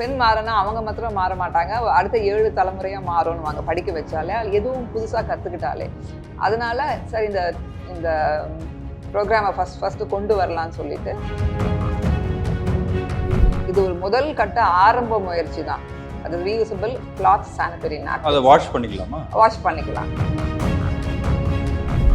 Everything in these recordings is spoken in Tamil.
பெண் மாறினா அவங்க மாத்திரம் மாற மாட்டாங்க. அடுத்த ஏழு தலைமுறையா மாறும்னு வாங்க. படிக்க வச்சாலே எதுவும் புதுசா கத்துக்கிட்டாலே. அதனால சரி இந்த இந்த ப்ரோக்ராமை ஃபர்ஸ்ட் ஃபர்ஸ்ட் கொண்டு வரலாம்னு சொல்லிட்டு. இது ஒரு முதல் கட்ட ஆரம்ப முயற்சி தான். அது ரீயூசபிள் கிளாத் சானிட்டரி அதை வாஷ் பண்ணிக்கலாமா? வாஷ் பண்ணிக்கலாம்.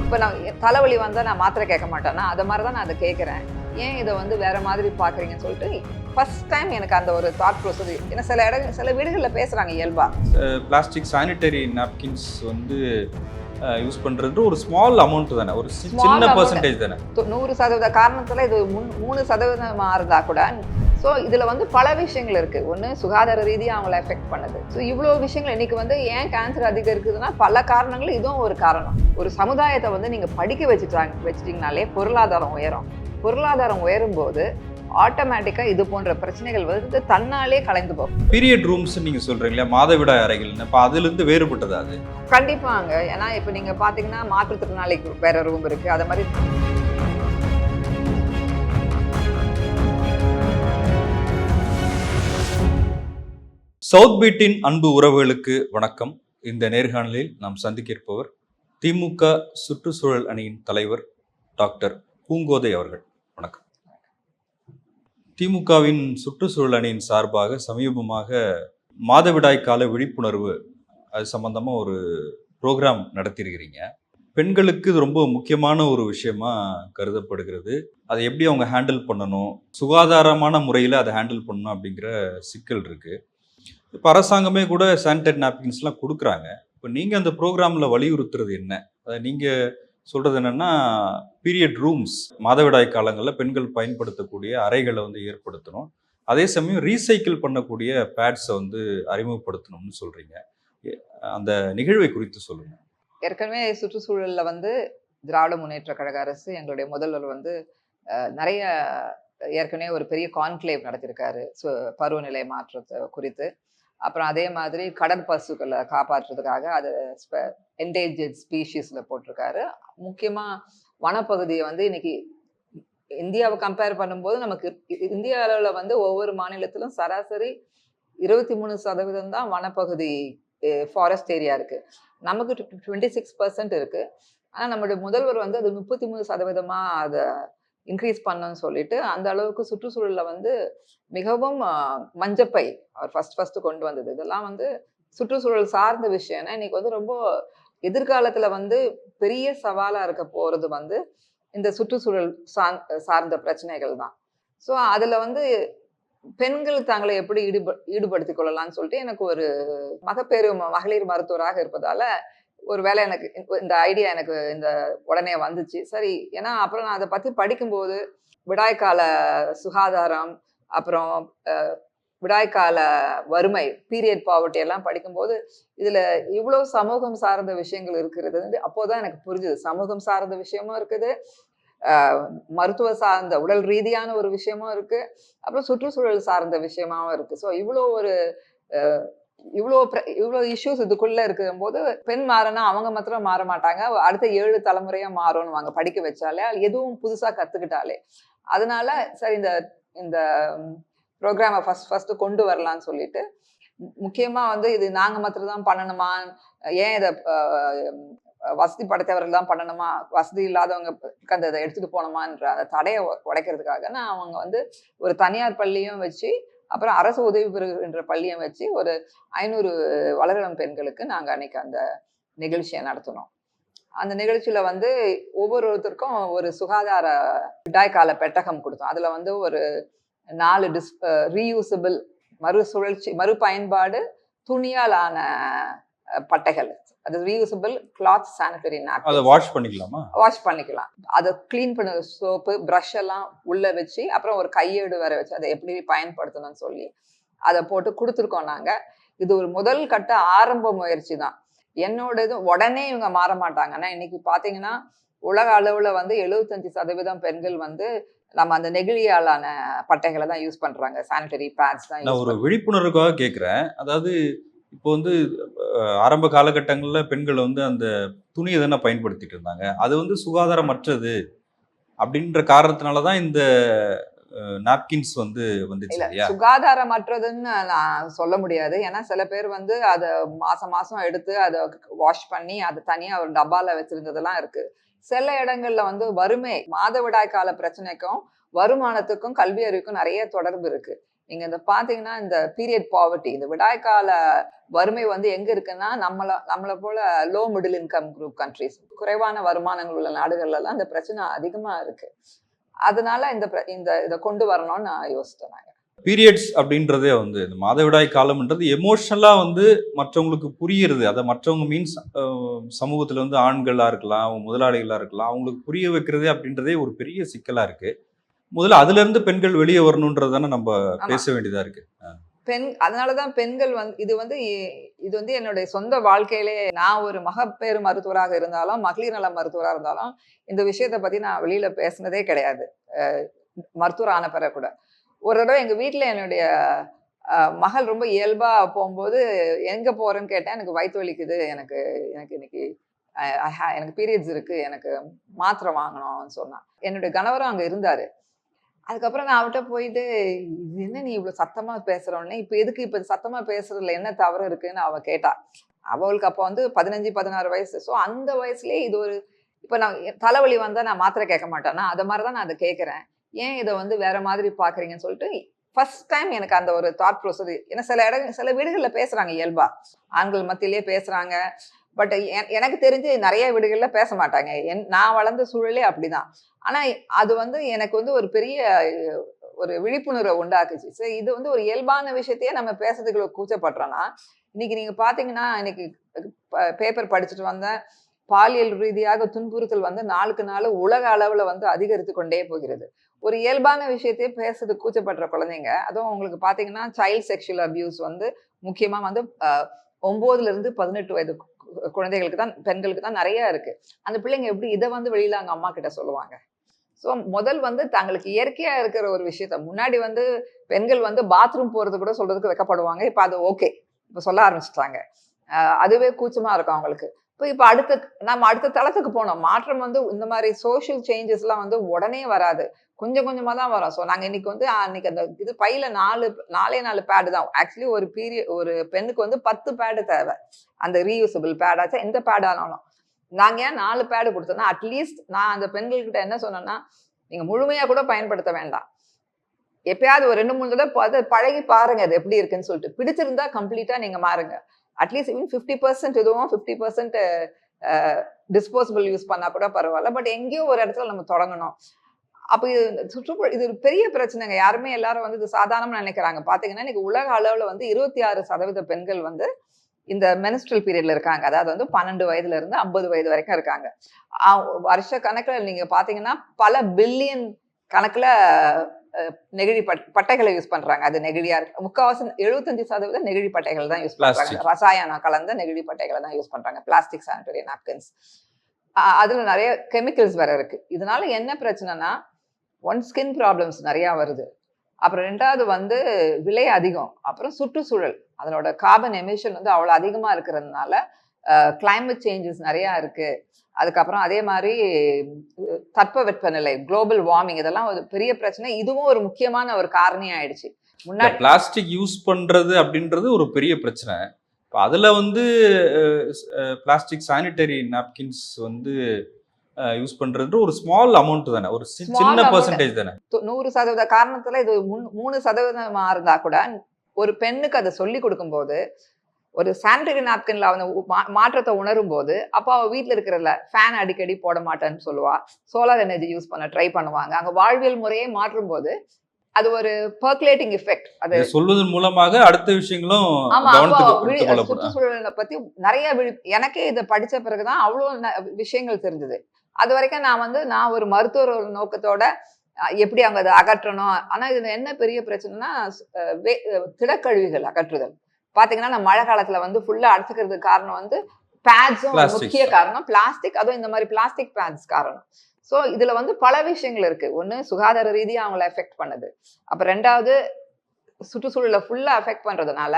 இப்போ நான் தலைவலி வந்தால் நான் மாத்திரை கேட்க மாட்டேன்னா அதை மாதிரி தான் நான் அதை கேட்குறேன். ஏன் இதை வந்து வேற மாதிரி பார்க்குறீங்கன்னு சொல்லிட்டு ஃபர்ஸ்ட் டைம் எனக்கு அந்த ஒரு தாட் ப்ரோசஸ் ஏன்னா சில இட சில வீடுகளில் பேசுகிறாங்க இயல்பா. பிளாஸ்டிக் சானிட்டரி நாப்கின்ஸ் வந்து யூஸ் பண்ணுறது ஒரு ஸ்மால் அமௌண்ட் தானே. ஒரு சின்ன. பர்சன்டேஜ் தானே. நூறு சதவீத காரணத்தில் இது மூணு சதவீதமாக இருந்தால் கூட ஸோ இதில் வந்து பல விஷயங்கள் இருக்குது ஒன்று சுகாதார ரீதியாக அவங்கள எஃபெக்ட் பண்ணுது. ஸோ இவ்வளோ விஷயங்கள் இன்னைக்கு வந்து ஏன் கேன்சர் அதிகம் இருக்குதுன்னா பல காரணங்கள் இதுவும் ஒரு காரணம். ஒரு சமுதாயத்தை வந்து நீங்கள் படிக்க வச்சுட்டாங்க வச்சிட்டிங்கனாலே பொருளாதாரம் உயரும். பொருளாதாரம் உயரும் போது ஆட்டோமேட்டிக்காக இது போன்ற பிரச்சனைகள் வந்து தன்னாலே கலைந்து போகும். பீரியட் ரூம்ஸ் நீங்க சொல்றீங்களா மாதவிடாய் அறைகள்னு இப்போ அதுலேருந்து வேறுபட்டது அது? கண்டிப்பாங்க. ஏன்னா இப்போ நீங்கள் பார்த்தீங்கன்னா மாற்றுத்திறனாளிக்கு வேற ரூம் இருக்குது அது மாதிரி சவுத் பீட்டின் அன்பு உறவுகளுக்கு வணக்கம். இந்த நேர்காணலில் நாம் சந்திக்க இருப்பவர் திமுக சுற்றுச்சூழல் அணியின் தலைவர் டாக்டர் பூங்கோதை அவர்கள். திமுகவின் சுற்றுச்சூழல் அணியின் சார்பாக சமீபமாக மாதவிடாய் கால விழிப்புணர்வு அது சம்பந்தமாக ஒரு ப்ரோக்ராம் நடத்தியிருக்கிறீங்க. பெண்களுக்கு இது ரொம்ப முக்கியமான ஒரு விஷயமா கருதப்படுகிறது. அதை எப்படி அவங்க ஹேண்டில் பண்ணணும்? சுகாதாரமான முறையில் அதை ஹேண்டில் பண்ணணும் அப்படிங்கிற சிக்கல் இருக்குது இப்போ அரசாங்கமே கூட சானிடரி நாப்கின்ஸ்லாம் கொடுக்குறாங்க. இப்போ நீங்கள் அந்த ப்ரோக்ராமில் வலியுறுத்துறது என்ன? அதை நீங்கள் சொல்கிறது என்னென்னா பீரியட் ரூம்ஸ் மாதவிடாய் காலங்களில் பெண்கள் பயன்படுத்தக்கூடிய அறைகளை வந்து ஏற்படுத்தணும். அதே சமயம் ரீசைக்கிள் பண்ணக்கூடிய பேட்ஸை வந்து அறிமுகப்படுத்தணும்னு சொல்கிறீங்க அந்த நிகழ்வை குறித்து சொல்லுங்கள் ஏற்கனவே சுற்றுச்சூழலில் வந்து திராவிட முன்னேற்ற கழக அரசு எங்களுடைய முதல்வர் வந்து நிறைய ஏற்கனவே ஒரு பெரிய கான்க்ளேவ் நடத்தியிருக்காரு பருவநிலை மாற்றத்தை குறித்து. அப்புறம் அதே மாதிரி கடற்பசுக்களை காப்பாற்றுறதுக்காக அது என்டேஞ்சர்ட் ஸ்பீஷீஸில் போட்டிருக்காரு. முக்கியமாக வனப்பகுதியை வந்து இன்னைக்கு இந்தியாவை கம்பேர் பண்ணும்போது நமக்கு இந்திய அளவில் வந்து ஒவ்வொரு மாநிலத்திலும் சராசரி இருபத்தி மூணு சதவீதம் தான் வனப்பகுதி ஃபாரஸ்ட் ஏரியா இருக்குது நமக்கு டுவெண்ட்டி சிக்ஸ் பர்சன்ட் இருக்குது ஆனால் நம்மளுடைய முதல்வர் வந்து அது முப்பத்தி மூணு சதவீதமாக அதை இன்க்ரீஸ் பண்ணணும்னு சொல்லிட்டு அந்த அளவுக்கு சுற்றுச்சூழலில் வந்து மிகவும் மஞ்சப்பை அவர் ஃபர்ஸ்ட் ஃபர்ஸ்ட் கொண்டு வந்தது. இதெல்லாம் வந்து சுற்றுச்சூழல் சார்ந்த விஷயம்னா இன்னைக்கு வந்து ரொம்ப எதிர்காலத்தில் வந்து பெரிய சவாலாக இருக்க போகிறது வந்து இந்த சுற்றுச்சூழல் சார் சார்ந்த பிரச்சனைகள் தான். ஸோ அதில் வந்து பெண்கள் தங்களை எப்படி ஈடுப ஈடுபடுத்திக் கொள்ளலாம்னு சொல்லிட்டு எனக்கு ஒரு மகப்பேறு மகளிர் மருத்துவராக இருப்பதால ஒரு வேளை எனக்கு இந்த- இந்த ஐடியா எனக்கு இந்த உடனே வந்துச்சு. சரி ஏன்னா அப்புறம் நான் அதை பத்தி படிக்கும்போது விடாய்க்கால சுகாதாரம் அப்புறம் விடாய்க்கால வறுமை பீரியட் பாவர்ட்டி எல்லாம் படிக்கும்போது இதுல இவ்வளவு சமூகம் சார்ந்த விஷயங்கள் இருக்கிறது வந்து அப்போதான் எனக்கு புரிஞ்சுது. சமூகம் சார்ந்த விஷயமும் இருக்குது. மருத்துவ சார்ந்த உடல் ரீதியான ஒரு விஷயமும் இருக்கு. அப்புறம் சுற்றுச்சூழல் சார்ந்த விஷயமாவும் இருக்கு. ஸோ இவ்வளோ ஒரு இவ்வளோ இவ்வளோ இஷ்யூஸ் இதுக்குள்ள இருக்கும் போது பெண் மாறினா அவங்க மாத்திரம் மாற மாட்டாங்க. அடுத்த ஏழு தலைமுறையா மாறும்னு வாங்க படிக்க வச்சாலே. எதுவும் புதுசா கத்துக்கிட்டாலே. அதனால சரி இந்த இந்த ப்ரோக்ராமை ஃபர்ஸ்ட் ஃபர்ஸ்ட் கொண்டு வரலாம்னு சொல்லிட்டு முக்கியமா வந்து இது நாங்க மாத்திரம் தான் பண்ணணுமா? ஏன் இதை வசதி படைத்தவர்கள் தான் பண்ணணுமா? வசதி இல்லாதவங்க அந்த இதை எடுத்துட்டு போனோமான்ற அந்த தடையை உடைக்கிறதுக்காக நான் அவங்க வந்து ஒரு தனியார் பள்ளியும் வச்சு அப்புறம் அரசு உதவி பெறுகின்ற பள்ளியை வச்சு ஒரு ஐநூறு வளரிளம் பெண்களுக்கு நாங்கள் அன்னைக்கு அந்த நிகழ்ச்சியை நடத்தினோம். அந்த நிகழ்ச்சியில் வந்து ஒவ்வொருத்தருக்கும் ஒரு சுகாதார விடாய்க்கால பெட்டகம் கொடுத்தோம். அதில் வந்து ஒரு நாலு டிஸ் ரீயூசபிள் மறுசுழற்சி மறுபயன்பாடு துணியால் ஆன பட்டைகள். அது ரீயூசபிள் கிளாத் சானிட்டரி அதை நாப்கின் வாஷ் பண்ணிக்கலாமா? வாஷ் பண்ணிக்கலாம். அதை க்ளீன் பண்ண சோப்பு ப்ரஷ் எல்லாம் உள்ள வச்சு அப்புறம் ஒரு கையேடு வேற வச்சு அதை எப்படி பயன்படுத்தணும்னு சொல்லி அதை போட்டு கொடுத்துருக்கோம் நாங்க. இது ஒரு முதல் கட்ட ஆரம்ப முயற்சி தான். என்னோட இது உடனே இவங்க மாற மாட்டாங்க ஆனா இன்னைக்கு பாத்தீங்கன்னா உலக அளவுல வந்து எழுபத்தஞ்சு சதவீதம் பெண்கள் வந்து நம்ம அந்த நெகிழியாலான பட்டைகளை தான் யூஸ் பண்றாங்க. சானிட்டரி பேட்ஸ் தான் நான் ஒரு விழிப்புணர்வுக்காக கேட்குறேன் அதாவது இப்போ வந்து ஆரம்ப காலகட்டங்களில் பெண்கள் வந்து அந்த துணியை தானே பயன்படுத்திட்டு இருந்தாங்க. அது வந்து சுகாதாரமற்றது அப்படின்ற காரணத்தினால தான் இந்த நாப்கின்ஸ் வந்து வந்துச்சு சுகாதாரமற்றதுன்னு நான் சொல்ல முடியாது. ஏன்னா சில பேர் வந்து அதை மாசம் மாசம் எடுத்து அதை வாஷ் பண்ணி அதை தனியா ஒரு டப்பால வச்சிருந்ததெல்லாம் இருக்கு. சில இடங்கள்ல வந்து வறுமை மாதவிடாய் கால பிரச்சனைக்கும் வருமானத்துக்கும் கல்வி அறிவுக்கும் நிறைய தொடர்பு இருக்கு. நீங்க இந்த பாத்தீங்கன்னா இந்த பீரியட் பாவர்ட்டி இந்த விடாய்க்கால வறுமை வந்து எங்க இருக்குன்னா நம்மள நம்மளை போல low middle income group countries குறைவான வருமானங்கள் உள்ள நாடுகள்லாம் இந்த பிரச்சனை அதிகமா இருக்கு. அதனால இந்த இந்த இதை கொண்டு வரணும்னு நான் யோசித்தேன் பீரியட்ஸ் அப்படின்றதே வந்து இந்த மாதவிடாய் காலம்ன்றது எமோஷனலா வந்து மற்றவங்களுக்கு புரியுறது. அதை மற்றவங்க மீன்ஸ் சமூகத்துல வந்து ஆண்களா இருக்கலாம் அவங்க முதலாளிகளா இருக்கலாம் அவங்களுக்கு புரிய வைக்கிறதே அப்படின்றதே ஒரு பெரிய சிக்கலா இருக்கு. முதல்ல அதுல இருந்து பெண்கள் வெளியே வரணுன்றது தானே நம்ம. பேச வேண்டியதா இருக்கு. பெண் அதனாலதான் பெண்கள் வந்து இது வந்து இது வந்து என்னுடைய சொந்த வாழ்க்கையிலே நான் ஒரு மகப்பேறு மருத்துவராக இருந்தாலும் மகளிர் நல மருத்துவராக இருந்தாலும் இந்த விஷயத்தை பத்தி நான் வெளியில பேசினதே கிடையாது. மருத்துவர் ஆன பிறகு கூட. ஒரு தடவை எங்க வீட்ல என்னுடைய அஹ், மகள் ரொம்ப இயல்பா போகும்போது எங்க போறேன்னு கேட்டேன் எனக்கு வயிற்று வலிக்குது எனக்கு எனக்கு இன்னைக்கு எனக்கு பீரியட்ஸ் இருக்கு எனக்கு மாத்திரை வாங்கணும்னு சொன்னான். என்னுடைய கணவரும் அங்க இருந்தாரு. அதுக்கப்புறம் நான் அவட்ட போயிட்டு இது என்ன நீ இவ்வளோ சத்தமாக பேசுகிறோன்னே இப்போ எதுக்கு இப்போ சத்தமாக பேசுறதுல என்ன தவறு இருக்குன்னு அவள் கேட்டா. அவளுக்கு அப்போ வந்து பதினஞ்சு பதினாறு வயசு. ஸோ அந்த வயசுலேயே இது ஒரு இப்போ நான் தலைவலி வந்தால் நான் மாத்திரை கேட்க மாட்டேன்னா அது மாதிரிதான் நான் அதை கேட்குறேன். ஏன் இதை வந்து வேற மாதிரி பார்க்குறீங்கன்னு சொல்லிட்டு ஃபர்ஸ்ட் டைம் எனக்கு அந்த ஒரு தாட் ப்ரோசஸ் ஏன்னா சில இடங்கள் சில வீடுகளில் பேசுகிறாங்க இயல்பா. ஆண்கள் மத்தியிலே பேசுகிறாங்க பட் எனக்கு தெரிஞ்சு நிறைய வீடுகளில் பேச மாட்டாங்க. என் நான் வளர்ந்த சூழலே அப்படிதான். ஆனால் அது வந்து எனக்கு வந்து ஒரு பெரிய ஒரு விழிப்புணர்வை உண்டாக்குச்சு. சரி இது வந்து ஒரு இயல்பான விஷயத்தையே நம்ம பேசுறதுக்குள்ள கூச்சப்படுறோன்னா இன்னைக்கு நீங்கள் பார்த்தீங்கன்னா இன்னைக்கு பேப்பர் படிச்சுட்டு வந்தேன் பாலியல் ரீதியாக துன்புறுத்தல் வந்து நாளுக்கு நாள் உலக அளவில் வந்து அதிகரித்து கொண்டே போகிறது. ஒரு இயல்பான விஷயத்தையே பேசுறதுக்கு கூச்சப்படுற குழந்தைங்க அதுவும் உங்களுக்கு பார்த்தீங்கன்னா சைல்ட் செக்ஷுவல் அபியூஸ் வந்து முக்கியமாக வந்து ஒம்போதுலேருந்து பதினெட்டு வயது குழந்தைகளுக்கு தான் பெண்களுக்கு தான் நிறைய இருக்கு. அந்த பிள்ளைங்க எப்படி இதை வந்து வெளியில அவங்க அம்மா கிட்ட சொல்லுவாங்க? ஸோ முதல் வந்து தங்களுக்கு இயற்கையாக இருக்கிற ஒரு விஷயத்த முன்னாடி வந்து பெண்கள் வந்து பாத்ரூம் போகிறது கூட சொல்கிறதுக்கு வெக்கப்படுவாங்க. இப்போ அது ஓகே இப்போ சொல்ல ஆரம்பிச்சிட்டாங்க. அதுவே கூச்சமாக இருக்கும் அவங்களுக்கு. இப்போ இப்போ அடுத்த நம்ம அடுத்த தளத்துக்கு போனோம். மாற்றம் வந்து இந்த மாதிரி சோஷியல் சேஞ்சஸ்லாம் வந்து உடனே வராது. கொஞ்சம் கொஞ்சமாக தான் வரும். ஸோ நாங்க இன்னைக்கு வந்து அன்றைக்கி அந்த இது பையில நாலு நாலே நாலு பேடு தான். ஆக்சுவலி ஒரு பீரியட் ஒரு பெண்ணுக்கு வந்து பத்து பேடு தேவை. அந்த ரீயூசபிள் பேடாச்சும் எந்த பேடானாலும் நாங்கள் நாங்க ஏன் நாலு பேடு கொடுத்தோம்னா அட்லீஸ்ட் நான் அந்த பெண்கள்கிட்ட என்ன சொன்னேன்னா நீங்க முழுமையா கூட பயன்படுத்த வேண்டாம். எப்பயாவது ஒரு ரெண்டு மூணு தடவை பழகி பாருங்க அது எப்படி இருக்குன்னு சொல்லிட்டு. பிடிச்சிருந்தா கம்ப்ளீட்டா நீங்க மாறுங்க. அட்லீஸ்ட் இவன் ஃபிஃப்டி பர்சன்ட் இதுவும் ஃபிஃப்டி பர்சன்ட் டிஸ்போசபிள் யூஸ் பண்ணால் கூட பரவாயில்ல. பட் எங்கேயோ ஒரு இடத்துல நம்ம தொடங்கணும். அப்போ இது சுற்றுப்புற இது ஒரு பெரிய பிரச்சனைங்க. யாருமே எல்லாரும் வந்து இது சாதாரணமாக நினைக்கிறாங்க. பார்த்தீங்கன்னா இன்னைக்கு உலக அளவில் வந்து இருபத்தி ஆறு சதவீத பெண்கள் வந்து இந்த மெனிஸ்ட்ரல் பீரியட்ல இருக்காங்க. அதாவது வந்து பன்னெண்டு வயதுல இருந்து ஐம்பது வயது வரைக்கும் இருக்காங்க. வருஷ கணக்கில் நீங்க பாத்தீங்கன்னா பல பில்லியன் கணக்கில் நெகிழி பட்- பட்டைகளை யூஸ் பண்றாங்க. அது நெகிழியா இருக்கு. முக்கால்வாசி எழுபத்தஞ்சு சதவீதம் நெகிழி பட்டைகள் தான் யூஸ் பண்றாங்க. ரசாயனம் கலந்த நெகிழி பட்டைகளை தான் யூஸ் பண்றாங்க. பிளாஸ்டிக் சானிட்டரி நாப்கின்ஸ் அதுல நிறைய கெமிக்கல்ஸ் வேற இருக்கு. இதனால என்ன பிரச்சனைனா ஒன் ஸ்கின் ப்ராப்ளம்ஸ் நிறைய வருது. அப்புறம் ரெண்டாவது வந்து விலை அதிகம். அப்புறம் சுற்றுச்சூழல். அதனோட கார்பன் எமிஷன் வந்து அவ்வளோ அதிகமா இருக்கிறதுனால climate சேஞ்சஸ் நிறைய இருக்கு. அதுக்கப்புறம் அதே மாதிரி அஹ், தட்பவெப்பநிலை குளோபல் வார்மிங் இதெல்லாம் ஒரு பெரிய பிரச்சனை. இதுவும் ஒரு முக்கியமான ஒரு காரணி ஆயிடுச்சு. முன்னாடி பிளாஸ்டிக் யூஸ் பண்றது அப்படின்றது ஒரு பெரிய பிரச்சனை. இப்போ அதுல வந்து பிளாஸ்டிக் சானிட்டரி நாப்கின்ஸ் வந்து யூஸ் பண்றது ஒரு ஸ்மால் அமௌண்ட் தானே. ஒரு சின்ன. பர்சன்டேஜ் தானே. நூறு சதவீத காரணத்துல இது மூணு- மூணு சதவீதமா இருந்தா கூட ஒரு பெண்ணுக்கு அதை சொல்லி கொடுக்கும்போது ஒரு சானிட்டரி நாப்கின்ல அவன் மாற்றத்தை உணரும் போது அப்போ அவ வீட்ல இருக்கிறல ஃபேன் அடிக்கடி போட மாட்டேன்னு சொல்லுவா. சோலார் எனர்ஜி யூஸ் பண்ண ட்ரை பண்ணுவாங்க. அங்க வாழ்வியல் முறையே மாற்றும் போது அது ஒரு பர்குலேட்டிங் எஃபெக்ட் அது சொல்வதன் மூலமாக அடுத்த விஷயங்களும் ஆமா சுற்றுச்சூழலை பத்தி நிறைய விழி எனக்கே இதை படிச்ச பிறகுதான் அவ்வளோ ந- விஷயங்கள் தெரிஞ்சது. அது வரைக்கும் நான் வந்து நான் ஒரு மருத்துவர் நோக்கத்தோட எப்படி அவங்க அதை அகற்றணும்? ஆனா இதுல என்ன பெரிய பிரச்சனைனா திடக்கழிவுகள் அகற்றுதல். பாத்தீங்கன்னா நம்ம மழை காலத்துல வந்து ஃபுல்லா அடைச்சிக்கிறதுக்கு காரணம் வந்து பேட்ஸும். முக்கிய காரணம். பிளாஸ்டிக் அதுவும் இந்த மாதிரி பிளாஸ்டிக் பேட்ஸ் காரணம். ஸோ இதுல வந்து பல விஷயங்கள் இருக்கு. ஒண்ணு சுகாதார ரீதியா அவங்கள எஃபெக்ட் பண்ணுது. அப்ப ரெண்டாவது சுற்றுச்சூழலை ஃபுல்லா அஃபெக்ட் பண்றதுனால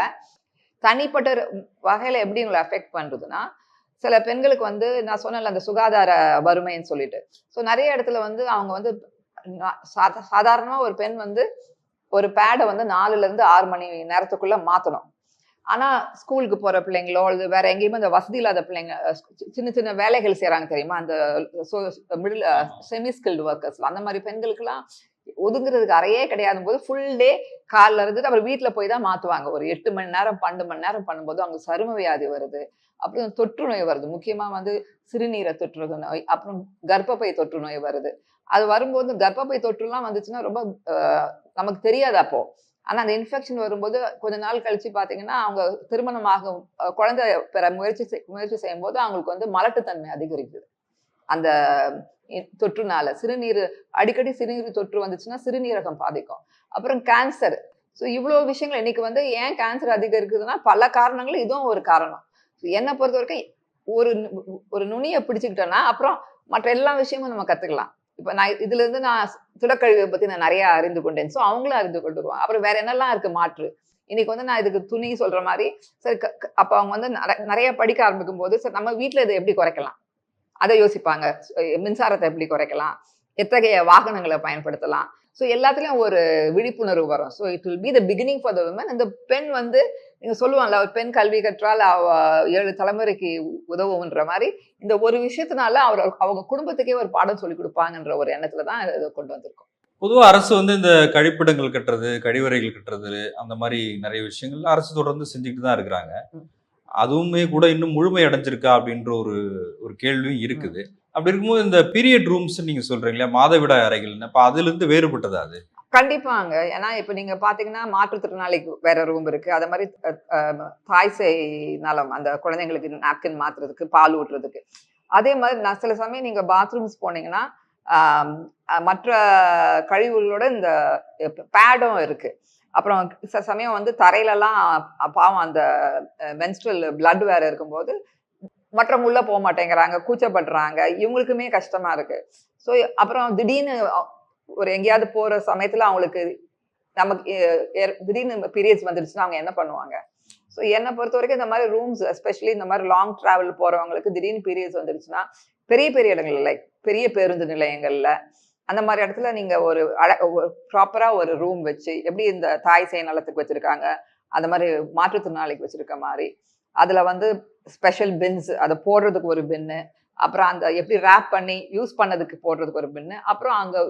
தனிப்பட்ட வகையில எப்படி உங்களை அஃபெக்ட் பண்றதுன்னா சில பெண்களுக்கு வந்து நான் சொன்னேன்ல அந்த சுகாதார வறுமைன்னு சொல்லிட்டு. ஸோ நிறைய இடத்துல வந்து அவங்க வந்து நா- சாதா- சாதாரணமா ஒரு பெண் வந்து ஒரு பேடை வந்து நாலுல இருந்து ஆறு மணி நேரத்துக்குள்ள மாத்தணும். ஆனால் ஸ்கூலுக்கு போகிற பிள்ளைங்களோ அல்லது வேற எங்கேயுமே அந்த வசதி இல்லாத பிள்ளைங்க சின்ன சின்ன வேலைகள் செய்கிறாங்க தெரியுமா? அந்த மிடில் செமி ஸ்கில்டு ஒர்க்கர்ஸ் அந்த மாதிரி பெண்களுக்கெல்லாம் ஒதுங்குறதுக்கு அறையே கிடையாது போது ஃபுல் டே காலில் இருந்துட்டு அப்புறம் வீட்டில் போய் தான் மாற்றுவாங்க ஒரு எட்டு மணி நேரம் பன்னெண்டு மணி நேரம் பண்ணும்போது அவங்க சரும வியாதி வருது. அப்புறம் தொற்று நோய் வருது. முக்கியமாக வந்து சிறுநீரை தொற்று நோய் அப்புறம் கர்ப்பப்பை தொற்று நோய் வருது. அது வரும்போது கர்ப்பப்பை தொற்றுலாம் வந்துச்சுன்னா ரொம்ப நமக்கு தெரியாது அப்போது ஆனால் அந்த இன்ஃபெக்ஷன் வரும்போது கொஞ்ச நாள் கழித்து பார்த்தீங்கன்னா அவங்க திருமணமாகும் குழந்தை பெற முயற்சி செய்- முயற்சி செய்யும்போது அவங்களுக்கு வந்து மலட்டுத்தன்மை அதிகரிக்குது. அந்த தொற்றுனால. சிறுநீர் அடிக்கடி சிறுநீர் தொற்று வந்துச்சுன்னா சிறுநீரகம் பாதிக்கும். அப்புறம் கேன்சர் ஸோ இவ்வளோ விஷயங்கள் இன்னைக்கு வந்து ஏன் கேன்சர் அதிகரிக்குதுன்னா பல காரணங்கள் இதுவும் ஒரு காரணம். என்னை பொறுத்த வரைக்கும் ஒரு ஒரு நுனியை பிடிச்சிக்கிட்டோன்னா அப்புறம் மற்ற எல்லா விஷயமும் நம்ம கற்றுக்கலாம் இப்போ நான் இதுல இருந்து நான் துளக்கழிவை பற்றி நான் நிறைய அறிந்து கொண்டேன். ஸோ அவங்களும் அறிந்து கொண்டுருவாங்க. அப்புறம் வேற என்னெல்லாம் இருக்கு? மாற்று. இன்னைக்கு வந்து நான் இதுக்கு துணி சொல்ற மாதிரி சரி க- க- அப்போ அவங்க வந்து நிறைய படிக்க ஆரம்பிக்கும் போது சரி நம்ம வீட்டில் இதை எப்படி குறைக்கலாம்? அதை யோசிப்பாங்க. மின்சாரத்தை எப்படி குறைக்கலாம்? எத்தகைய வாகனங்களை பயன்படுத்தலாம்? ஸோ எல்லாத்துலேயும் ஒரு விழிப்புணர்வு வரும். So it will be the beginning for the woman இந்த பெண் வந்து நீங்க சொல்லுவாங்கல்ல ஒரு பெண் கல்வி கற்றால் அவ ஏழு தலைமுறைக்கு உதவுன்ற மாதிரி. இந்த ஒரு விஷயத்தினால அவர் அவங்க குடும்பத்துக்கே ஒரு பாடம் சொல்லி கொடுப்பாங்கன்ற ஒரு எண்ணத்துல தான் இதை கொண்டு வந்திருக்கோம். பொதுவா அரசு வந்து இந்த கழிப்பிடங்கள் கட்டுறது கழிவறைகள் கட்டுறது அந்த மாதிரி நிறைய விஷயங்கள் அரசு தொடர்ந்து செஞ்சுக்கிட்டு தான் இருக்கிறாங்க. அதுவுமே கூட இன்னும் முழுமை அடைஞ்சிருக்கா அப்படின்ற ஒரு ஒரு கேள்வியும் இருக்குது. அப்படி இருக்கும்போது இந்த பீரியட் ரூம்ஸ் நீங்க சொல்றீங்க இல்லையா மாதவிடாய் அறைகள்னு அப்ப அதுல இருந்து வேறுபட்டதா அது? கண்டிப்பாங்க. ஏன்னா இப்போ நீங்க பாத்தீங்கன்னா மாற்றுத்திறனாளிக்கு வேற ரூம் இருக்கு. அதே மாதிரி தாய் செய் நலம் அந்த குழந்தைங்களுக்கு நாப்கின் மாத்துறதுக்கு பால் ஊட்டுறதுக்கு. அதே மாதிரி நான் சில சமயம் நீங்க பாத்ரூம்ஸ் போனீங்கன்னா மற்ற கழிவுகளோட இந்த பேடும் இருக்கு. அப்புறம் சில சமயம் வந்து தரையிலலாம் பாவம் அந்த மென்ஸ்ட்ரல் பிளட் வேற இருக்கும்போது மற்றவங்க உள்ள போக மாட்டேங்கிறாங்க கூச்சப்படுறாங்க. இவங்களுக்குமே கஷ்டமா இருக்கு. ஸோ அப்புறம் திடீர்னு ஒரு எங்கேயாவது போற சமயத்துல அவங்களுக்கு நமக்கு திடீர்னு பீரியட்ஸ் வந்துருச்சுன்னா அவங்க என்ன பண்ணுவாங்க? ஸோ என்னை பொறுத்த வரைக்கும் இந்த மாதிரி ரூம்ஸ் எஸ்பெஷலி இந்த மாதிரி லாங் டிராவல் போறவங்களுக்கு திடீர்னு பீரியட்ஸ் வந்துருச்சுன்னா பெரிய பெரிய இடங்கள் இல்லை பெரிய பேருந்து நிலையங்கள்ல அந்த மாதிரி இடத்துல நீங்க ஒரு ப்ராப்பரா ஒரு ரூம் வச்சு எப்படி இந்த தாய் சேய் நலத்துக்கு வச்சிருக்காங்க அந்த மாதிரி மாற்றுத்திறனாளிக்கு வச்சிருக்க மாதிரி அதுல வந்து ஸ்பெஷல் பின்ஸ் அதை போடுறதுக்கு ஒரு பின்னு அப்புறம் அந்த எப்படி ரேப் பண்ணி யூஸ் பண்ணதுக்கு போடுறதுக்கு ஒரு பின்னு அப்புறம் அங்கே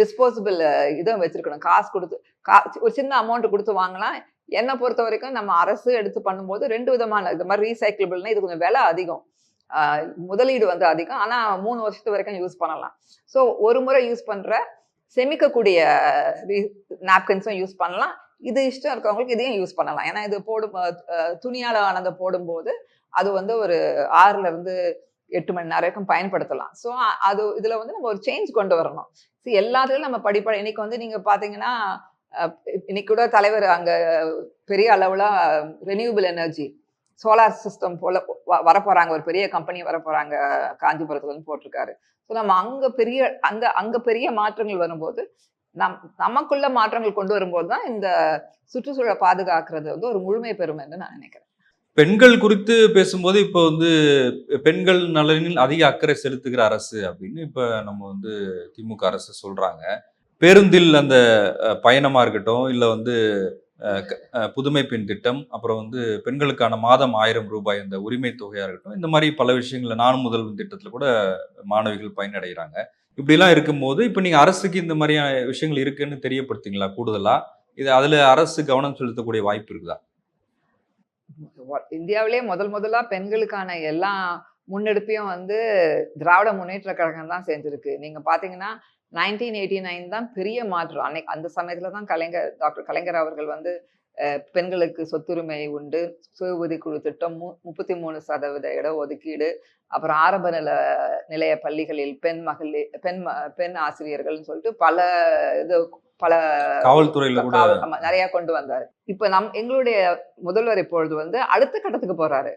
டிஸ்போசபிள் இதுவும் வச்சிருக்கணும். காசு கொடுத்து கா ஒரு சின்ன அமௌண்ட் கொடுத்து வாங்கலாம். என்னை பொறுத்த வரைக்கும் நம்ம அரசு எடுத்து பண்ணும்போது ரெண்டு விதமான இது மாதிரி ரீசைக்கிளபிள்னா இது கொஞ்சம் விலை அதிகம். முதலீடு வந்து அதிகம். ஆனால் மூணு வருஷத்து வரைக்கும் யூஸ் பண்ணலாம். ஸோ ஒரு முறை யூஸ் பண்ணுற செமிக்கக்கூடிய நாப்கின்ஸும் யூஸ் பண்ணலாம். இது இஷ்டம் இருக்கிறவங்களுக்கு இதையும் யூஸ் பண்ணலாம். ஏன்னா இது போடும் துணியால் ஆனதை போடும்போது அது வந்து ஒரு ஆறுல இருந்து எட்டு மணி நேரம் வரைக்கும் பயன்படுத்தலாம். ஸோ அது இதில் வந்து நம்ம ஒரு சேஞ்ச் கொண்டு வரணும். ஸோ எல்லாத்துலையும் நம்ம படிப்படை இன்னைக்கு வந்து நீங்கள் பார்த்தீங்கன்னா இன்னைக்கு கூட தலைவர் அங்கே பெரிய அளவில் ரெனியூபிள் எனர்ஜி சோலார் சிஸ்டம் போல வ- வரப்போறாங்க. ஒரு பெரிய கம்பெனி வரப்போறாங்க. காஞ்சிபுரத்துல போட்டிருக்காரு. ஸோ நம்ம அங்கே பெரிய அந்த அங்கே பெரிய மாற்றங்கள் வரும்போது நம் நமக்குள்ள மாற்றங்கள் கொண்டு வரும்போது தான் இந்த சுற்றுச்சூழலை பாதுகாக்கிறது வந்து ஒரு முழுமை பெறும் என்று நான் நினைக்கிறேன். பெண்கள் குறித்து பேசும்போது இப்போ வந்து பெண்கள் நலனில் அதிக அக்கறை செலுத்துகிற அரசு அப்படின்னு இப்போ நம்ம வந்து திமுக அரசு சொல்றாங்க. பேருந்தில் அந்த பயணமாக பயணமா இருக்கட்டும் இல்லை வந்து க- புதுமை பெண் திட்டம் அப்புறம் வந்து பெண்களுக்கான மாதம் ஆயிரம் ரூபாய் அந்த உரிமை தொகையா இருக்கட்டும் இந்த மாதிரி பல விஷயங்களில் நான் முதல்வன் திட்டத்தில் கூட மாணவிகள் பயனடைகிறாங்க. இப்படிலாம் இருக்கும்போது இப்போ நீங்கள் அரசுக்கு இந்த மாதிரியான விஷயங்கள் இருக்குன்னு தெரியப்படுத்திங்களா கூடுதலாக இது அதில் அரசு கவனம் செலுத்தக்கூடிய வாய்ப்பு இருக்குதா? இந்தியாவிலே முதல் முதலா பெண்களுக்கான எல்லா முன்னெடுப்பையும் வந்து திராவிட முன்னேற்ற கழகம் தான் செஞ்சிருக்கு. நீங்க பாத்தீங்கன்னா நைன்டீன் எயிட்டி நைன் தான் பெரிய மாற்றம் அன்னைக்கு அந்த சமயத்துல தான் கலைஞர் டாக்டர் கலைஞர் அவர்கள் வந்து பெண்களுக்கு சொத்துரிமை உண்டு சுய உதவிக்குழு திட்டம் மு முப்பத்தி மூணு சதவீத இட ஒதுக்கீடு அப்புறம் ஆரம்ப நில நிலைய பள்ளிகளில் பெண் மகளிர் பெண் ம- பெண் ஆசிரியர்கள்னு சொல்லிட்டு பல இது பல காவல்துறையில கூட நிறைய கொண்டு வந்தாரு. இப்ப நம் எங்களுடைய முதல்வர் இப்பொழுது வந்து அடுத்த கட்டத்துக்கு போறாரு.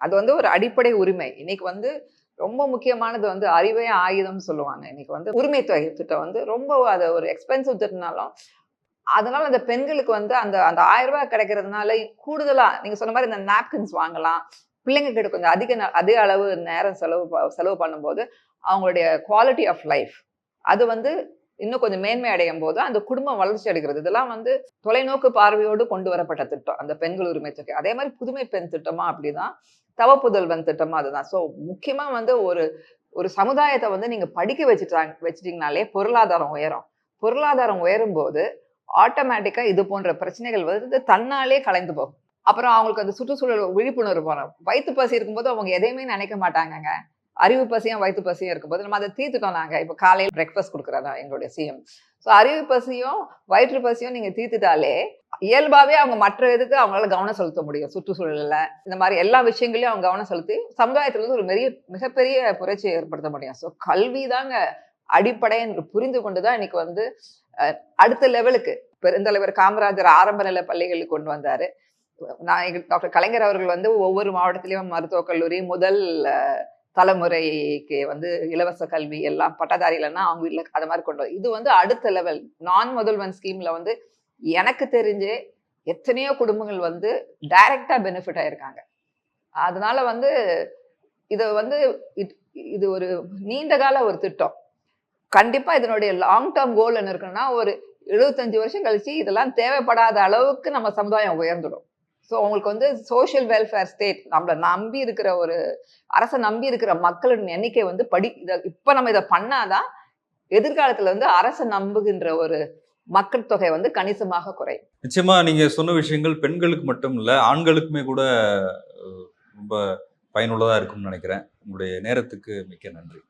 அது வந்து ஒரு அடிப்படை உரிமை. இன்னைக்கு வந்து ரொம்ப முக்கியமானது வந்து அறிவே ஆயுதம் சொல்லுவாங்க. இன்னைக்கு வந்து உரிமை தொகை திட்டம் வந்து ரொம்ப அது ஒரு எக்ஸ்பென்சிவ் திட்டம்னாலும் அதனால அந்த பெண்களுக்கு வந்து அந்த அந்த ஆயிரம் ரூபாய் கிடைக்கிறதுனால கூடுதலா நீங்க சொன்ன மாதிரி இந்த நாப்கின்ஸ் வாங்கலாம். பிள்ளைங்க கிட்ட கொஞ்சம் அதிக அதிக அளவு நேரம் செலவு செலவு பண்ணும்போது அவங்களுடைய குவாலிட்டி ஆஃப் லைஃப் அது வந்து இன்னும் கொஞ்சம் மேன்மை அடையும் போது அந்த குடும்பம் வளர்ச்சி அடைகிறது. இதெல்லாம் வந்து தொலைநோக்கு பார்வையோடு கொண்டு வரப்பட்ட திட்டம். அந்த பெண்கள் உரிமை தொகை. அதே மாதிரி புதுமை பெண் திட்டமா அப்படிதான் தவப்புதல்வன் திட்டமா அதுதான். ஸோ முக்கியமா வந்து ஒரு ஒரு சமுதாயத்தை வந்து நீங்க படிக்க வச்சுட்டாங்க வச்சுட்டீங்கனாலே பொருளாதாரம் உயரும். பொருளாதாரம் உயரும் போது ஆட்டோமேட்டிக்கா இது போன்ற பிரச்சனைகள் வந்து தன்னாலே கலைந்து போகும். அப்புறம் அவங்களுக்கு அந்த சுற்றுச்சூழல் விழிப்புணர்வு போகிறோம் வயிற்று பசி இருக்கும்போது அவங்க எதையுமே நினைக்க மாட்டாங்கங்க. அறிவு பசியும் வயிற்று பசியும் இருக்கும்போது நம்ம அதை தீர்த்துட்டோம் நாங்கள் இப்போ காலையில் பிரேக்ஃபாஸ்ட் கொடுக்குறதா எங்களுடைய சிஎம் ஸோ அறிவு பசியும் வயிற்று பசியும் நீங்கள் தீர்த்துட்டாலே இயல்பாகவே அவங்க மற்ற இதுக்கு அவங்களால கவனம் செலுத்த முடியும். சுற்றுச்சூழலில் இந்த மாதிரி எல்லா விஷயங்களையும் அவங்க கவனம் செலுத்தி சமுதாயத்தில் வந்து ஒரு பெரிய மிகப்பெரிய புரட்சியை ஏற்படுத்த முடியும். ஸோ கல்வி தாங்க அடிப்படை என்று புரிந்து கொண்டு தான் இன்னைக்கு வந்து அடுத்த லெவலுக்கு பெருந்தலைவர் காமராஜர் ஆரம்ப நிலை பள்ளிகளுக்கு கொண்டு வந்தார். நான் எங்க டாக்டர் கலைஞர் அவர்கள் வந்து ஒவ்வொரு மாவட்டத்திலையும் மருத்துவக் கல்லூரி முதல் தலைமுறைக்கு வந்து இலவச கல்வி எல்லாம் பட்டதாரி இல்லைன்னா அவங்க வீட்டில் அது மாதிரி கொண்டு வரும் இது வந்து அடுத்த லெவல் நான் முதல்வன் ஸ்கீமில் வந்து எனக்கு தெரிஞ்சே எத்தனையோ குடும்பங்கள் வந்து டைரக்டாக பெனிஃபிட் ஆயிருக்காங்க. அதனால வந்து இதை வந்து இது- ஒரு நீண்ட கால ஒரு திட்டம். கண்டிப்பாக இதனுடைய லாங் டேர்ம் கோல் என்ன இருக்குன்னா ஒரு எழுபத்தஞ்சு வருஷம் கழிச்சு இதெல்லாம் தேவைப்படாத அளவுக்கு நம்ம சமுதாயம் உயர்ந்துடும். ஸோ உங்களுக்கு வந்து சோஷியல் வெல்ஃபேர் ஸ்டேட் நம்மளை நம்பி இருக்கிற ஒரு அரசை நம்பி இருக்கிற மக்களின் எண்ணிக்கை வந்து படி இதை இப்போ நம்ம இதை பண்ணாதான் எதிர்காலத்தில் வந்து அரசை நம்புகின்ற ஒரு மக்கள் தொகை வந்து கணிசமாக குறையும். நிச்சயமா நீங்க சொன்ன விஷயங்கள் பெண்களுக்கு மட்டும் இல்லை ஆண்களுக்குமே கூட ரொம்ப பயனுள்ளதாக இருக்கும்னு நினைக்கிறேன். உங்களுடைய நேரத்துக்கு மிக்க நன்றி.